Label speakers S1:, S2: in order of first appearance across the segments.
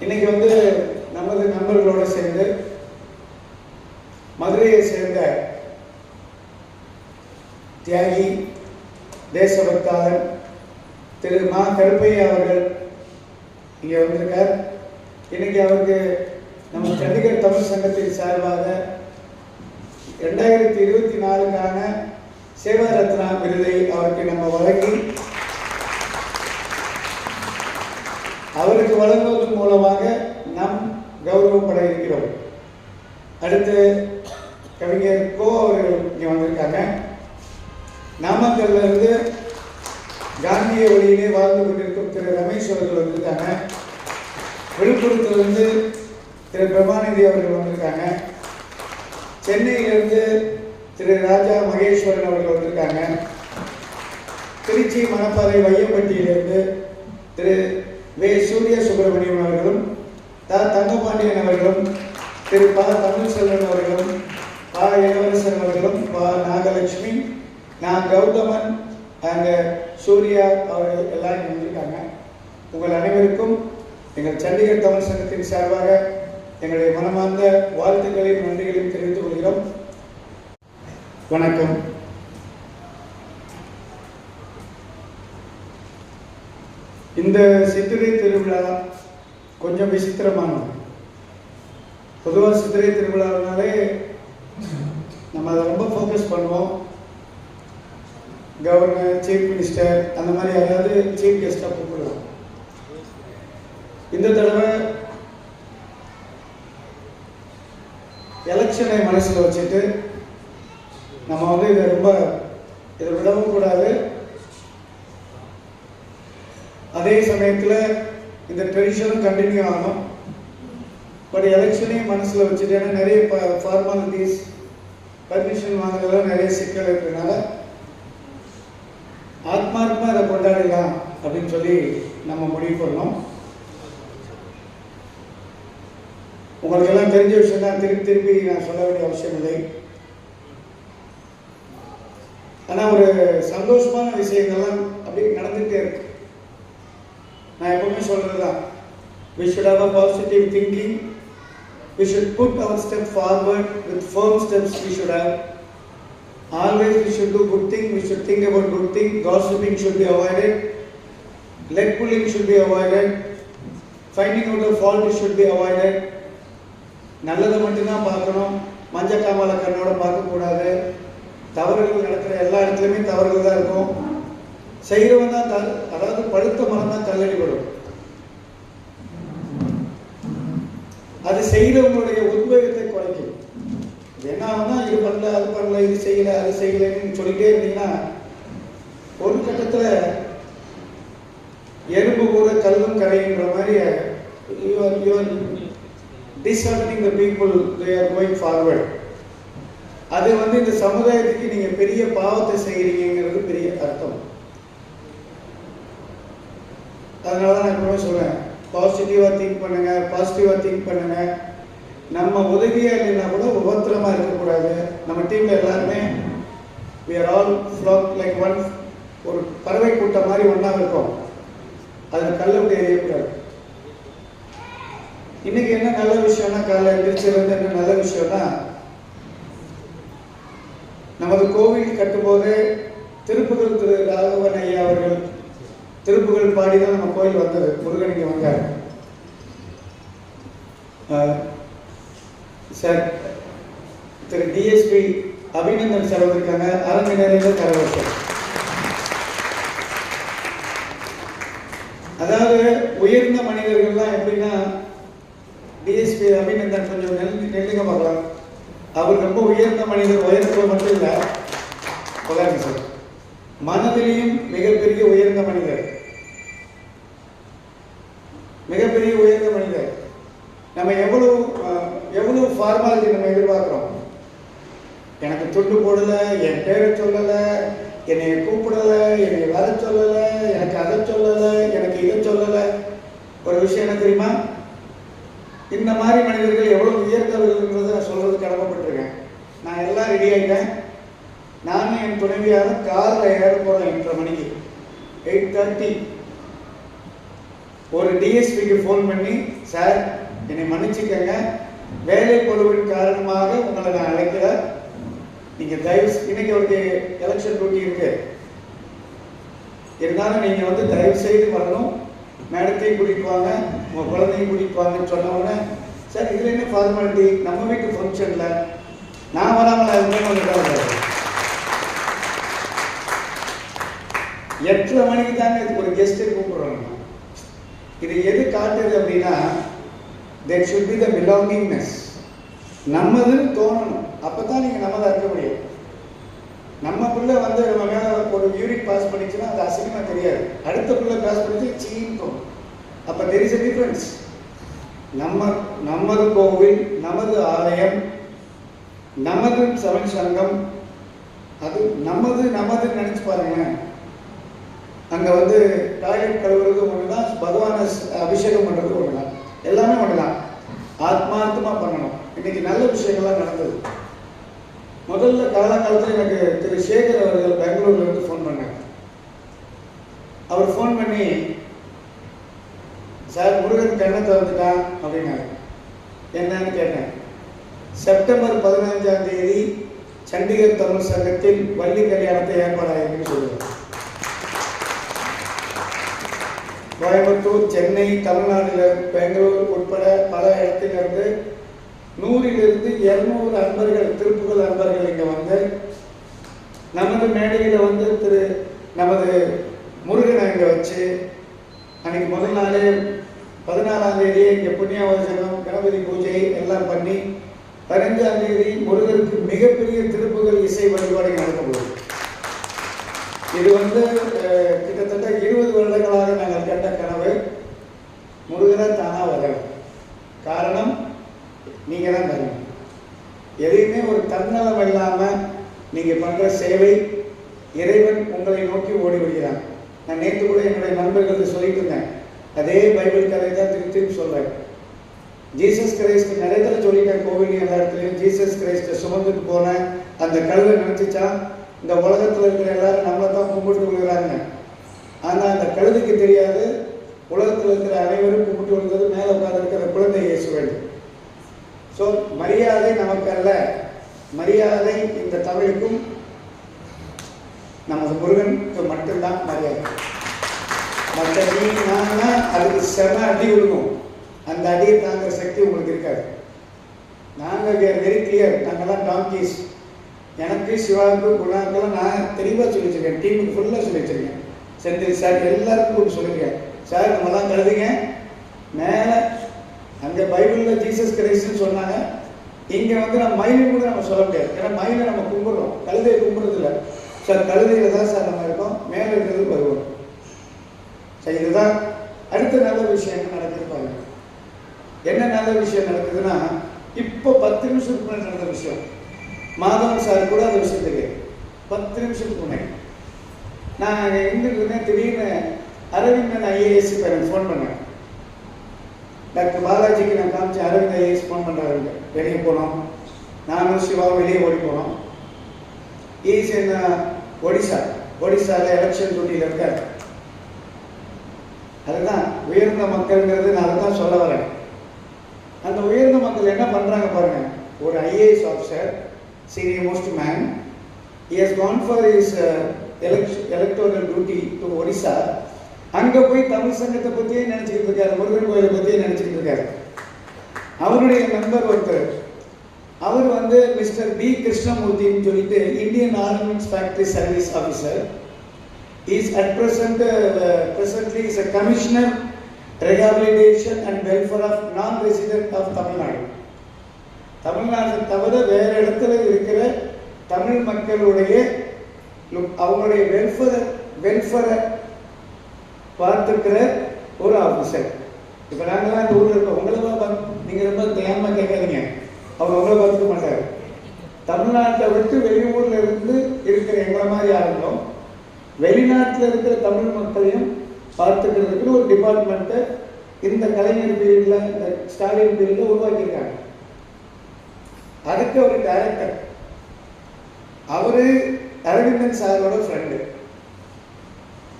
S1: இன்னைக்கு வந்து நமது நண்பர்களோடு சேர்ந்து மதுரையை சேர்ந்த தியாகி தேசபக்தாரன் திரு மா கருப்பையா அவர்கள் இங்கே வந்திருக்கார். இன்னைக்கு அவருக்கு நம்ம சண்டிகர் தமிழ் சங்கத்தின் சார்பாக ரெண்டாயிரத்தி இருபத்தி நாலுக்கான சேவா ரத்னா விருதை அவருக்கு நம்ம வழங்கி அவருக்கு வழங்குவதன் மூலமாக நாம் கௌரவப்பட இருக்கிறோம். அடுத்து கவிஞர் கோ அவர்கள் இங்கே வந்திருக்காங்க. நாமக்கல்ல இருந்து காந்திய வழியிலே வாழ்ந்து கொண்டிருக்கும் திரு ரமேஷ் அவர்கள் வந்திருக்காங்க. விழுப்புரத்திலிருந்து திரு பிரமாநிதி அவர்கள் வந்திருக்காங்க. சென்னையிலிருந்து திரு ராஜா மகேஸ்வரன் அவர்கள் வந்திருக்காங்க. திருச்சி மணப்பாறை வையப்பட்டியிலிருந்து திரு வே சூரிய சுப்பிரமணியம் அவர்களும் த தங்கபாண்டியன் அவர்களும் திரு ப தமிழ்செல்வன் அவர்களும் ப இளவரசன் அவர்களும் பா நாகலட்சுமி நான் கௌதமன் அண்ட் சூர்யா அவர்கள் எல்லாம் வந்திருக்காங்க உங்கள் அனைவருக்கும் எங்கள் சண்டிகர் தமிழ் சங்கத்தின் சார்பாக எங்களுடைய மனமார்ந்த வாழ்த்துக்களையும் நன்றிகளையும் தெரிவித்துக் கொள்கிறோம். வணக்கம். இந்த சித்திரை திருவிழா கொஞ்சம் விசித்திரமானது. பொதுவாக சித்திரை திருவிழாவினாலே நம்ம அதை ரொம்ப ஃபோக்கஸ் பண்ணுவோம். கவர்னர் சீஃப் மினிஸ்டர் அந்த மாதிரி யாராவது சீஃப் கெஸ்டாக கூப்பிடலாம் இந்த தடவை எலெக்ஷனை மனசில் வச்சுட்டு நம்ம வந்து இதை ரொம்ப இதை விடவும் கூடாது. அதே சமயத்தில் இந்த ட்ரெடிஷனும் கண்டினியூ ஆகணும். பட் எலெக்ஷனையும் மனசில் வச்சுட்டு ஏன்னா நிறைய ஃபார்மாலிட்டிஸ் பர்மிஷன் வாங்குறதுலாம் நிறைய சிக்கல் இருக்கிறதுனால ஆத்மார்த்தமாக அதை கொண்டாடலாம் அப்படின்னு சொல்லி நம்ம முடிவு பண்ணோம். உங்களுக்கு எல்லாம் தெரிஞ்ச விஷயம் தான் திருப்பி திருப்பி நான் சொல்ல வேண்டிய அவசியம் இல்லை. ஆனால் ஒரு சந்தோஷமான விஷயங்கள்லாம் அப்படியே நடந்துகிட்டே இருக்கு. நான் எப்பவுமே சொல்கிறது தான் we should have a positive thinking we should put our step forward with firm steps we should have always we should do good thing we should think about good thing gossiping should be avoided leg pulling should be avoided finding out of fault should be avoided நல்லதை மட்டும்தான் பார்க்கணும். மஞ்சள் காமால கண்ணோட பார்க்கக்கூடாது. தவறுகள் நடக்கிற எல்லா இடத்துலையுமே தவறுகள் தான் இருக்கும். செய்கிறவன் தான் தல் அதாவது பழுத்த மரம் தான் தள்ளடி வரும் அது செய்கிறவங்களுடைய உத்வேகத்தை குறைக்கும். என்ன ஆகும்னா இது பண்ணல அது பண்ணல இது செய்யல அது செய்யலைன்னு சொல்லிட்டே இருந்தீங்கன்னா ஒரு கட்டத்தில் எறும்பு கூட கல்லும் கரையுன்ற மாதிரி you are you are you the people they are going are அது வந்து இந்த சமுதாயத்துக்கு நீங்கள் பெரிய பாவத்தை செய்கிறீங்கிறது பெரிய அர்த்தம். அதனால தான் நான் எப்பவுமே சொல்லுவேன் பாசிட்டிவாக திங்க் பண்ணுங்க பாசிட்டிவாக திங்க் பண்ணுங்க. நம்ம உதவியாக இல்லைன்னா கூட உபத்திரமாக இருக்கக்கூடாது. நம்ம டீமில் எல்லாருமே we are all flock like one ஒரு பறவை கூட்டம் மாதிரி ஒன்றாக இருக்கும். அதில் கல்ல எரியக்கூடாது. இன்னைக்கு என்ன நல்ல விஷயம்னா காலை எழுந்திரிச்சிருந்து என்ன நல்ல விஷயம்னா நமது கோவில் கட்டும்போது திருப்புகழ் திரு ராகவன் ஐயா அவர்கள் திருப்புகள் பாடி தான் நம்ம கோயில் வந்தது. முருகன் இங்கே வந்தார். ஆஹ், சார் திரு டிஎஸ்பி அபிநந்தன் சார் வந்திருக்காங்க. அரங்கு நிறைந்த கரவசம் அதாவது உயர்ந்த மனிதர்கள்லாம் எப்படின்னா டிஎஸ்பி அபிநந்தன் கொஞ்சம் நெல் நெல்லுங்க பார்க்கலாம். அவர் ரொம்ப உயர்ந்த மனிதர் உயரத்தில் மட்டும் இல்லை. கொள்ளாங்க சார். மனதிலையும் மிகப்பெரிய உயர்ந்த மனிதர். மிகப்பெரிய உயர்ந்த மனிதர். நம்ம எவ்வளவு எவ்வளவு ஃபார்மாலிட்டி நம்ம எதிர்பார்க்குறோம்? எனக்கு துண்டு போடலை என் பேரை சொல்லலை என்னை கூப்பிடலை என்னை வர சொல்லலை எனக்கு அதை சொல்லலை எனக்கு இதை சொல்லலை. ஒரு விஷயம் என்ன தெரியுமா? இந்த மாதிரி மனிதர்கள் எவ்வளவு உயர்ந்தவர்கள்ன்றதை நான் சொல்கிறது கடமைப்பட்டிருக்கேன். நான் எல்லாம் ரெடி ஆகிட்டேன் நானும் என் துணைவியாரும் காரில் ஏற போகிறோம் எட்டரை மணிக்கு. எயிட் தேர்ட்டி ஒரு டிஎஸ்பிக்கு ஃபோன் பண்ணி சார் என்னை மன்னிச்சுக்கங்க. வேலை பொழுவின் காரணமாக உங்களை நான் அழைக்கல நீங்கள் தயவு இன்னைக்கு அவருக்கு எலெக்ஷன் டியூட்டி இருக்கு. இருந்தாலும் நீங்கள் வந்து தயவு செய்து வரணும். மேடத்தையும் கூட்டிட்டு வாங்க. உங்கள் குழந்தையும் கூட்டிட்டு சொன்னவுடனே சார் இதில் என்ன ஃபார்மாலிட்டி நம்ம வீட்டு ஃபங்க்ஷனில் நான் வராமல் இருந்தேன்னு வந்துட்டாங்க எட்டரை மணிக்கு தாங்க இதுக்கு ஒரு கெஸ்ட்டை கூப்பிடுறோம் இது எது காட்டுது அப்படின்னா that should be the belongingness நம்மதுன்னு தோணணும். அப்போ தான் நீங்கள் நம்மதாக இருக்க முடியும். நம்ம பிள்ளை வந்து நம்ம மேலே ஒரு யூனிட் பாஸ் பண்ணிச்சுன்னா அது அசிங்கமாக தெரியாது. அடுத்த பிள்ளை பாஸ் பண்ணிச்சு சீன் தோணும் அப்போ தெர் இஸ் டிஃப்ரென்ஸ் நம்ம நமது கோவில் நமது ஆலயம் நமது சமன் சங்கம் அது நமது நமதுன்னு நினச்சி பாருங்களேன். அங்கே வந்து டாய்லெட் கழுவுறது ஒன்று தான் பகவானை அபிஷேகம் பண்ணுறது ஒன்று தான் எல்லாமே ஒன்று தான் ஆத்மார்த்தமாக பண்ணணும். இன்னைக்கு நல்ல விஷயங்கள்லாம் நடந்தது. முதல்ல காலகாலத்தில் எனக்கு திரு சேகர் அவர்கள் பெங்களூர்ல இருந்து ஃபோன் பண்ணாங்க. அவர் ஃபோன் பண்ணி சார் முருகன் கண்ணை திறந்துட்டான் அப்படின்னாரு. என்னன்னு கேட்டேன். செப்டம்பர் பதினஞ்சாம் தேதி சண்டிகர் தமிழ் சங்கத்தில் வள்ளி கல்யாணத்தை ஏற்பாடாயிருக்குன்னு சொல்லுவார் கோயம்புத்தூர் சென்னை தமிழ்நாட்டில் பெங்களூர் உட்பட பல இடத்திலிருந்து நூறிலிருந்து இருநூறு அன்பர்கள் திருப்புகழ் அன்பர்கள் இங்கே வந்து நமது மேடையில் வந்து திரு நமது முருகனை இங்கே வச்சு அன்னைக்கு முதல் நாளே பதினாறாம் தேதி இங்கே புண்ணியாவசனம் கணபதி பூஜை எல்லாம் பண்ணி பதினஞ்சாம் தேதி முருகனுக்கு மிகப்பெரிய திருப்புகள் இசை வழிபாடு நடக்க போகுது இது வந்து அஹ், கிட்டத்தட்ட இருபது வருடங்களாக நாங்கள் கண்ட கனவு முருகனை தானா வரணும் காரணம் நீங்க தான் தரணும் எதையுமே ஒரு தன்னலம் இல்லாம நீங்க பண்ற சேவை இறைவன் உங்களை நோக்கி ஓடி வருகிறான் நான் நேற்று கூட என்னுடைய நண்பர்களுக்கு சொல்லிட்டு இருந்தேன் அதே பைபிள் கதை தான் திருப்பி திருப்பி சொல்றேன் ஜீசஸ் கிரைஸ்ட் நிறைய தடவை சொல்லிட்டேன் கோவில் எல்லா இடத்துலையும் ஜீசஸ் கிரைஸ்ட சுமந்துட்டு போனேன் அந்த கழுதை இந்த உலகத்துல இருக்கிற எல்லாரும் நம்மளை தான் கும்பிட்டு விழுகிறாங்க ஆனா அந்த கழுதுக்கு தெரியாது. உலகத்துல இருக்கிற அனைவரும் கும்பிட்டு விழுகிறது மேலே உட்கார்ந்து இருக்கிற குழந்தை இயேசுவன் ஸோ மரியாதை நமக்கு அல்ல மரியாதை இந்த தமிழுக்கும் நமது முருகனுக்கு மட்டும்தான் மரியாதை. மற்ற நீ அதுக்கு செம அடி விழுகும் அந்த அடியை தாங்குற சக்தி உங்களுக்கு இருக்காது. நாங்கள் வெரி கிளியர் நாங்கள்லாம் டாங்கீஸ் எனக்கு சிவாவுக்கு குணாக்கெல்லாம் நான் தெளிவாக சொல்லி வச்சிருக்கேன் டீமுக்கு ஃபுல்லாக சொல்லி வச்சிருக்கேன் செந்தில் சார் எல்லாருக்கும் கூப்பிட்டு சொல்லியிருக்கேன் சார் நம்மலாம் கழுதுங்க மேலே அங்கே பைபிளில் ஜீசஸ் கிரைஸ்ட்னு சொன்னாங்க. இங்கே வந்து நம்ம மயிலும் கூட நம்ம சொல்ல முடியாது. ஏன்னா மயிலை நம்ம கும்பிட்றோம். கழுதையை கும்பிட்றதில்ல. சார் கழுதையில் தான் சார் நம்ம இருக்கோம். மேலே இருக்கிறது வருவோம் சார் இதுதான் அடுத்த நல்ல விஷயம் என்ன நடக்குது பாருங்க. என்ன நல்ல விஷயம் நடக்குதுன்னா இப்போ பத்து நிமிஷத்துக்கு முன்னாடி நடந்த விஷயம். மாதவன் சார் கூட அந்த விஷயத்துக்கு பத்து நிமிஷத்துக்கு போனேன் நான் அங்கே இருந்துருந்தேன் திடீர்னு அரவிந்தன் ஐஏஎஸ் எனக்கு ஃபோன் பண்ணேன். டாக்டர் பாலாஜிக்கு நான் காமிச்சு அரவிந்த் ஐஏஎஸ் ஃபோன் பண்ணுறாரு வெளியே போனோம் நானும் சிவாவும் வெளியே ஓடி போனோம் ஈஸ் என்ன? ஒடிசா. ஒடிசாவில் எலெக்ஷன் டியூட்டியில் இருக்கார். அதுதான் உயர்ந்த மக்கள்ங்கிறது நான் அதை தான் சொல்ல வரேன். அந்த உயர்ந்த மக்கள் என்ன பண்ணுறாங்க பாருங்க. ஒரு IAS officer senior most man he has gone for his uh, elect- electoral duty to Odisha அங்க போய் தமிழ் சங்கத்தை பத்தியே நினைச்சுக்கிட்டு இருக்காரு முருகன் கோயிலை பத்தியே நினைச்சுக்கிட்டு இருக்காரு அவருடைய நண்பர் ஒருத்தர் அவர் வந்து மிஸ்டர் பி கிருஷ்ணமூர்த்தின்னு சொல்லிட்டு Indian ornaments factory service officer is at present presently is a commissioner rehabilitation and welfare of non-resident of Tamil Nadu தமிழ்நாட்டை தவிர வேற இடத்துல இருக்கிற தமிழ் மக்களுடைய அவங்களுடைய வெல்ஃபேர் வெல்ஃபேரை பார்த்துக்கிற ஒரு ஆஃபீஸர் இப்போ நாங்கள்லாம் இந்த ஊரில் இருக்கோம். உங்களை பார்த்து நீங்கள் ரொம்ப தேமா கேட்காதீங்க. அவர் உங்களை பார்த்துக்க மாட்டார். தமிழ்நாட்டை விட்டு வெளியூர்ல இருந்து இருக்கிற எங்களை மாதிரி ஆகணும் வெளிநாட்டில் இருக்கிற தமிழ் மக்களையும் பார்த்துக்கிறதுக்கு ஒரு டிபார்ட்மெண்ட்டை இந்த கலைஞர் பீரியடில் இந்த ஸ்டாலின் பீரியடில் உருவாக்கியிருக்காங்க. அதுக்கு ஒரு டைரக்டர் அவரு அரவிந்தன் சாரோட ஃப்ரெண்டு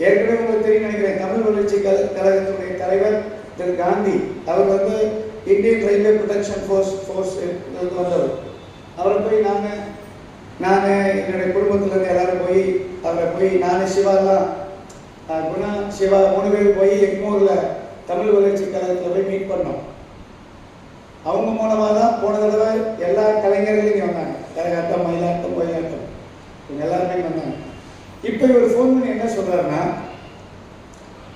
S1: ஏற்கனவே உங்களுக்கு தெரியும் நினைக்கிறேன். தமிழ் வளர்ச்சி கல கழகத்துடைய தலைவர் திரு காந்தி. அவர் வந்து Indian railway protection force force வந்தவர். அவரை போய் நாங்கள் நான் என்னுடைய குடும்பத்துலேருந்து எல்லாரும் போய் அவரை போய் நான் சிவாலாம் குணா சிவா மூணு பேர் போய் எக்மூரில் தமிழ் வளர்ச்சி கழகத்தில் போய் மீட் பண்ணோம். அவங்க மூலமாக தான் போன தடவை எல்லா கலைஞர்களும் இங்கே வந்தாங்க. கரகாட்டம் மயிலாட்டம் ஒயிலாட்டம். இவங்க எல்லாருமே வந்தாங்க. இப்போ இவர் ஃபோன் பண்ணி என்ன சொல்கிறாருன்னா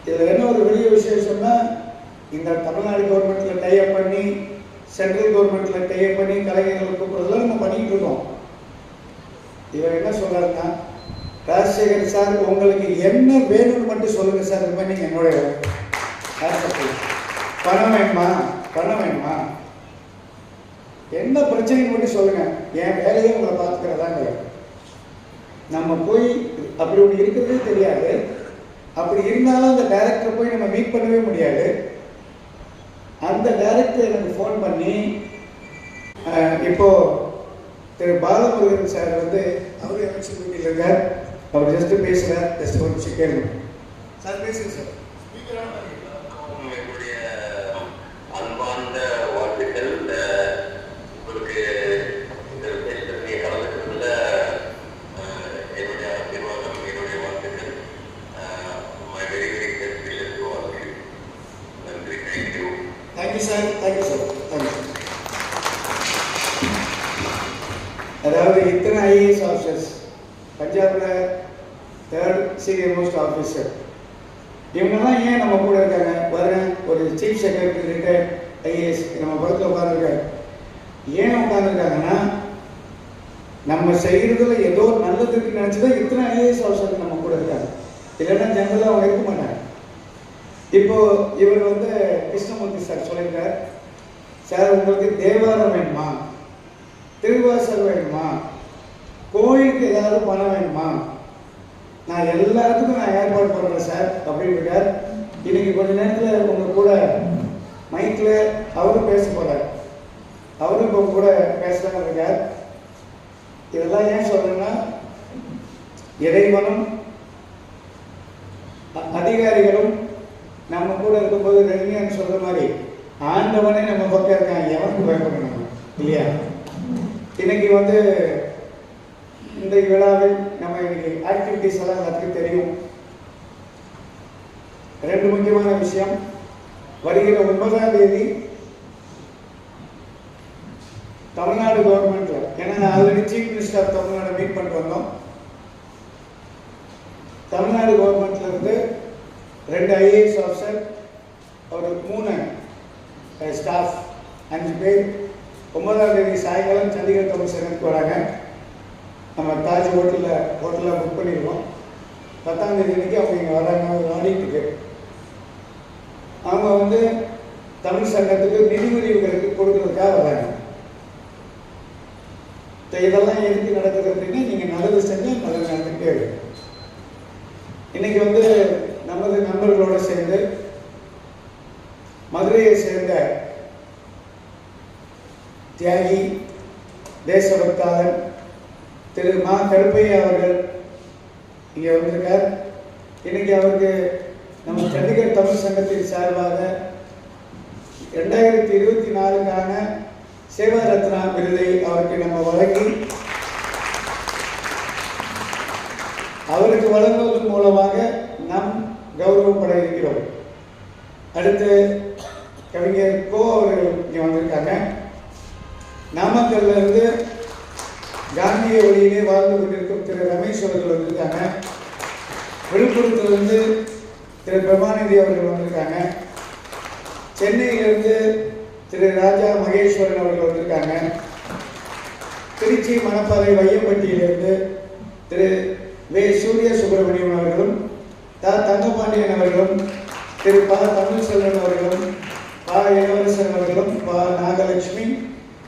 S1: இதில் என்ன ஒரு பெரிய விசேஷம்னா இந்த தமிழ்நாடு கவர்மெண்ட்டில் டைப் பண்ணி சென்ட்ரல் கவர்மெண்ட்டில் டைப் பண்ணி கலைஞர்களை கூப்பிட்றதுல நம்ம பண்ணிக்கிட்டு இருக்கோம். இவர் என்ன சொல்கிறாருன்னா ராஜசேகர் சார் உங்களுக்கு என்ன வேணும்னு மட்டும் சொல்லுங்கள் சார். இது மாதிரி என்னுடைய ஆசை. பணம் வேணுமா பணம் வேணுமா என்ன பிரச்சனைன்னு மட்டும் சொல்லுங்க. என் வேலையை உங்களை பார்த்துக்கிறதாங்க. நம்ம போய் அப்படி ஒன்று இருக்கிறதே தெரியாது. அப்படி இருந்தாலும் அந்த டைரக்டரை போய் நம்ம மீட் பண்ணவே முடியாது. அந்த டைரக்டர் எனக்கு ஃபோன் பண்ணி இப்போ திரு பாலமுருகன் சார் வந்து அவர் எலெக்ஷன் மீட்டிங் இருக்கார். அவர் ஜஸ்ட் பேசுகிறார் ஜஸ்ட் ஒரு கேளுங்க. சார் பேசுங்க சார் எத்தனை இத்தனை ஐஏஎஸ் ஆஃபீஸர்ஸ் பஞ்சாபில் தேர்ட் சீனியர் மோஸ்ட் ஆஃபீஸர் இவங்கெல்லாம் ஏன் நம்ம கூட இருக்காங்க? பாருங்க ஒரு சீஃப் செக்ரட்டரி ரிட்டையர்ட் ஐஏஎஸ் நம்ம படத்தில் உட்காந்துருக்காரு ஏன் உட்காந்துருக்காங்கன்னா நம்ம செய்கிறதுல ஏதோ நல்லதுக்கு நினச்சி இத்தனை ஐஏஎஸ் ஆஃபீஸர் நம்ம கூட இருக்காங்க. இல்லைன்னா ஜென்ரலாக அவங்க இருக்க மாட்டாங்க. இப்போ இவர் வந்து கிருஷ்ணமூர்த்தி சார் சொல்லியிருக்கார். சார் உங்களுக்கு தேவாரம் வேணுமா? திருவாசர் வேணுமா? கோயிலுக்கு ஏதாவது பணம் வேணுமா? நான் எல்லாத்துக்கும் நான் ஏற்பாடு பண்ணுறேன் சார். அப்படின்னு இருக்கார் இன்னைக்கு கொஞ்ச நேரத்தில் உங்க கூட மைக்கில் அவரும் பேச போறார். அவரும் இப்போ கூட பேசலாம் இருக்கார். இதெல்லாம் ஏன் சொல்றேன்னா இறைவனும் அ- அதிகாரிகளும் நம்ம கூட இருக்கும்போது ரஜினிகாந்த் சொல்ற மாதிரி ஆண்டவனே நம்ம பக்கம் இருக்கான். எவனுக்கு பயப்படணும் இல்லையா? இன்னைக்கு வந்து இந்த விழாவில் நம்ம இன்னைக்கு ஆக்டிவிட்டிஸ் எல்லாம் எல்லாத்துக்கும் தெரியும். ரெண்டு முக்கியமான விஷயம். வருகிற ஒன்பதாம் தேதி தமிழ்நாடு கவர்மெண்ட்ல ஏன்னா நான் already chief minister of Tamil Nadu meet பண்ணிட்டு வந்தோம். தமிழ்நாடு கவர்மெண்ட்ல இருந்து ரெண்டு ஐஏஎஸ் ஆஃபீஸர் ஒரு மூணு ஸ்டாஃப் அஞ்சு பேர். ஒன்பதாம் தேதி சாயங்காலம் சண்டிகர் தமிழ் சங்கத்துக்கு வராங்க. நம்ம தாஜ் ஹோட்டலில் ஹோட்டலில் புக் பண்ணிடுவோம் பத்தாம் தேதி அன்னைக்கு அவங்க இங்கே வராங்க ஒரு ஆடிட்டுக்கு. அவங்க வந்து தமிழ் சங்கத்துக்கு நிதி உதவிகளுக்கு கொடுக்குறதுக்காக வராங்க. இதெல்லாம் எதுக்கு நடக்குது அப்படின்னா நீங்கள் நல்லது செஞ்சால் நல்லது நடந்துகிட்டே இருக்கு. இன்னைக்கு வந்து நமது நண்பர்களோடு சேர்ந்து மதுரையை சேர்ந்த தியாகி தேசபக்தாளன் திரு மா கருப்பையா அவர்கள் இங்கே வந்திருக்கார். இன்னைக்கு அவருக்கு நம்ம சண்டிகர் தமிழ் சங்கத்தின் சார்பாக ரெண்டாயிரத்தி இருபத்தி நாலுக்கான சேவா ரத்னா விருதை அவருக்கு நம்ம வழங்கி அவருக்கு வழங்குவதன் மூலமாக நாம் கௌரவப்பட இருக்கிறோம். அடுத்து கவிஞர் கோ அவர்கள் இங்கே வந்திருக்காங்க. நாமக்கல்ல இருந்து காந்திய வழியிலே வாழ்ந்து கொண்டிருக்கும் திரு ரமேஷ் அவர்கள் வந்திருக்காங்க. விழுப்புரத்திலிருந்து திரு பிரமாநிதி அவர்கள் வந்திருக்காங்க. சென்னையிலிருந்து திரு ராஜா மகேஸ்வரன் அவர்கள் வந்திருக்காங்க. திருச்சி மணப்பாறை வையம்பட்டியிலிருந்து திரு வே சூரிய சுப்பிரமணியம் அவர்களும் தா தங்கபாண்டியன் அவர்களும் திரு ப தமிழ்செல்வன் அவர்களும் ப இளவரசன் அவர்களும் பா நாகலட்சுமி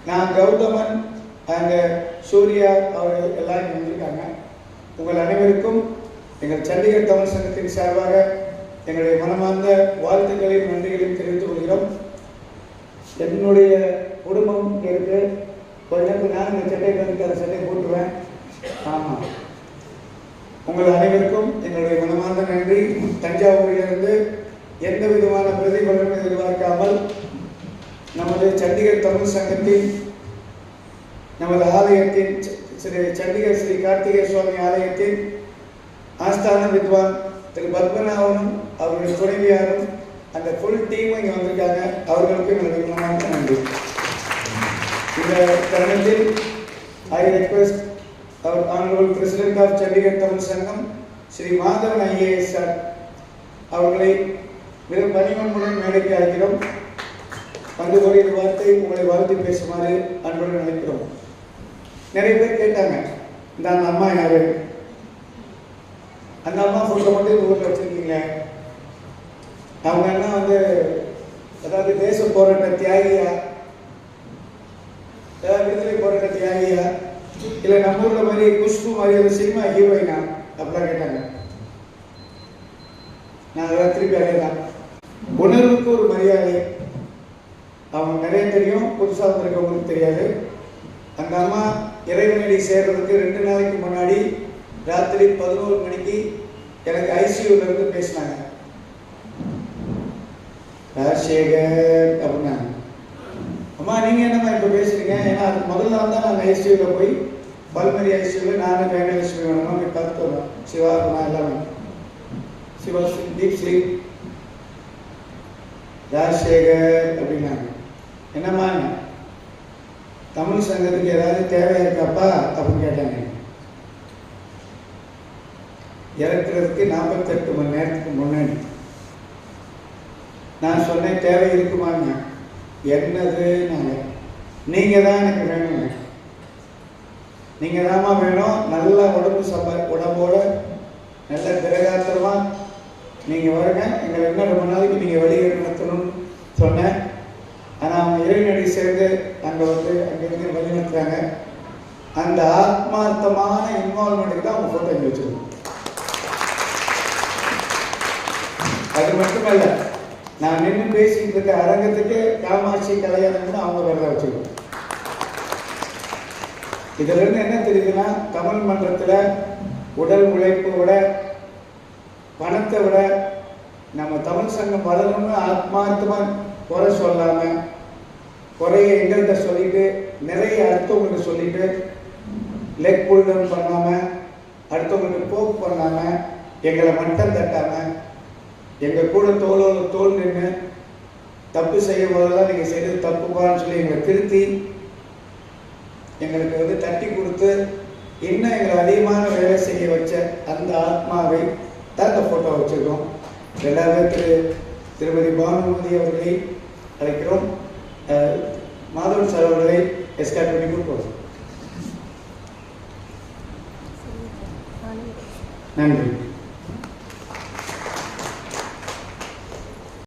S1: நான் கௌதமன் அங்கே சூர்யா அவர்கள் எல்லாம் வந்திருக்காங்க உங்கள் அனைவருக்கும் எங்கள் சண்டிகர் தமிழ் சங்கத்தின் சார்பாக எங்களுடைய மனமார்ந்த வாழ்த்துக்களையும் நன்றிகளையும் தெரிவித்துக் கொள்கிறோம். என்னுடைய குடும்பம் இருக்கு. கொஞ்சம் நான் இந்த சட்டை அந்த சட்டை போட்டுருவேன். ஆமாம் உங்கள் அனைவருக்கும் எங்களுடைய மனமார்ந்த நன்றி. தஞ்சாவூரிலிருந்து எந்த விதமான பிரதிபலனும் எதிர்பார்க்காமல் நமது சண்டிகர் தமிழ் சங்கத்தின் நமது ஆலயத்தின் ஸ்ரீ சண்டிகர் ஸ்ரீ கார்த்திகேய சுவாமி ஆலயத்தின் ஆஸ்தான வித்வான் திரு பத்மநாபனும் அவருடைய துணைவியாரும் அந்த ஃபுல் டீமும் இங்கே வந்திருக்காங்க. அவர்களுக்கும் என்னுடைய நன்றி. இந்த தருணத்தில் I request our honourable president of Chandigarh Tamil Sangam Shri Madhavan IAS sir அவர்களை மிக பணிவன்புடன் மேடைக்கு அழைக்கிறோம். வந்து ஒரு வார்த்தை உங்களை வாழ்த்து பேசுமாறு அன்புடன் அழைக்கிறோம். நிறைய பேர் கேட்டாங்க இந்த அந்த அம்மா யாரு? அந்த அம்மா ஃபோட்டோ மட்டும் இந்த ஊரில் வச்சிருக்கீங்களே. அவங்க என்ன வந்து அதாவது தேச போராட்ட தியாகியா? ஏதாவது விடுதலை போராட்ட தியாகியா? இல்லை நம்ம ஊர்ல மாதிரி குஷ்பு மாதிரி ஒரு சினிமா ஹீரோயினா அப்படிலாம் கேட்டாங்க. நான் அதெல்லாம் திருப்பி அதே உணர்வுக்கு ஒரு மரியாதை. அவங்க நிறைய தெரியும். புதுசாக இருக்கிறவங்களுக்கு தெரியாது. அந்த அம்மா இறைவனடி சேர்றதுக்கு ரெண்டு நாளைக்கு முன்னாடி ராத்திரி பதினோரு மணிக்கு எனக்கு ஐசியூல இருந்து பேசினாங்க. ராஜசேகர் அப்படின்னாங்க அம்மா நீங்க என்னம்மா இப்ப பேசுறீங்க? ஏன்னா அது முதல்ல தான் நாங்கள் ஐசியூல போய் பல்மரி ஐசியூல நானும் வேங்கலட்சுமி வேணுமா போய் பார்த்து வரோம் சிவா குணா எல்லாமே. Siva sleep deep sleep Rajasekar அப்படின்னாங்க. என்னம்மா தமிழ் சங்கத்துக்கு ஏதாவது தேவை இருக்காப்பா அப்படின்னு கேட்டாங்க. இறக்குறதுக்கு நாற்பத்தெட்டு மணி நேரத்துக்கு முன்னாடி. நான் சொன்னேன் தேவை இருக்குமாங்க என்னது நாங்கள் நீங்கள் தான் எனக்கு வேணுங்க நீங்கள் தாம்மா வேணும். நல்ல உடம்பு சம்பா உடம்போட நல்ல கிரகாத்திரமாக நீங்கள் வருங்க. எங்களை இன்னும் ரொம்ப நாளைக்கு நீங்கள் வெளியே நடத்தணும்னு சொன்னேன். சேர்ந்து நாங்கள் வந்து அங்கேருந்து வழிநடத்துறாங்க. அந்த ஆத்மார்த்தமான இன்வால்மெண்ட்டுக்கு தான் அவங்க ஃபோட்டோ இங்கே வச்சுருக்கோம் அது மட்டுமல்ல நான் நின்று பேசிட்டு இருக்க அரங்கத்துக்கு காமாட்சி கல்யாணம்னு அவங்க வேலை வச்சுருக்கோம் இதுல இருந்து என்ன தெரியுதுன்னா தமிழ் மன்றத்தில் உடல் உழைப்பை விட பணத்தை விட நம்ம தமிழ் சங்கம் வளரணும்னு ஆத்மார்த்தமாக குறை சொல்லாம குறைய எங்கள்கிட்ட சொல்லிட்டு நிறைய அடுத்தவங்களுக்கு சொல்லிட்டு லெக் புல் டவுன் பண்ணாம அடுத்தவங்களுக்கு போக் பண்ணாம எங்களை மட்டம் தட்டாம எங்க கூட தோளோட தோல் நின்று தப்பு செய்யும் போதெல்லாம் நீங்க செய்தது தப்புப்பான்னு சொல்லி எங்களை திருத்தி எங்களுக்கு வந்து தட்டி கொடுத்து இன்னும் எங்களை அதிகமான வேலை செய்ய வச்ச அந்த ஆத்மாவை தான் இந்த ஃபோட்டோ வச்சுருக்கோம். ரெண்டாவது திரு திருமதி பானுமதி அவர்களை அழைக்கிறோம். மாதவன் சார் அவர்களை எஸ்கார்ட் பண்ணி கொடுப்போம் நன்றி.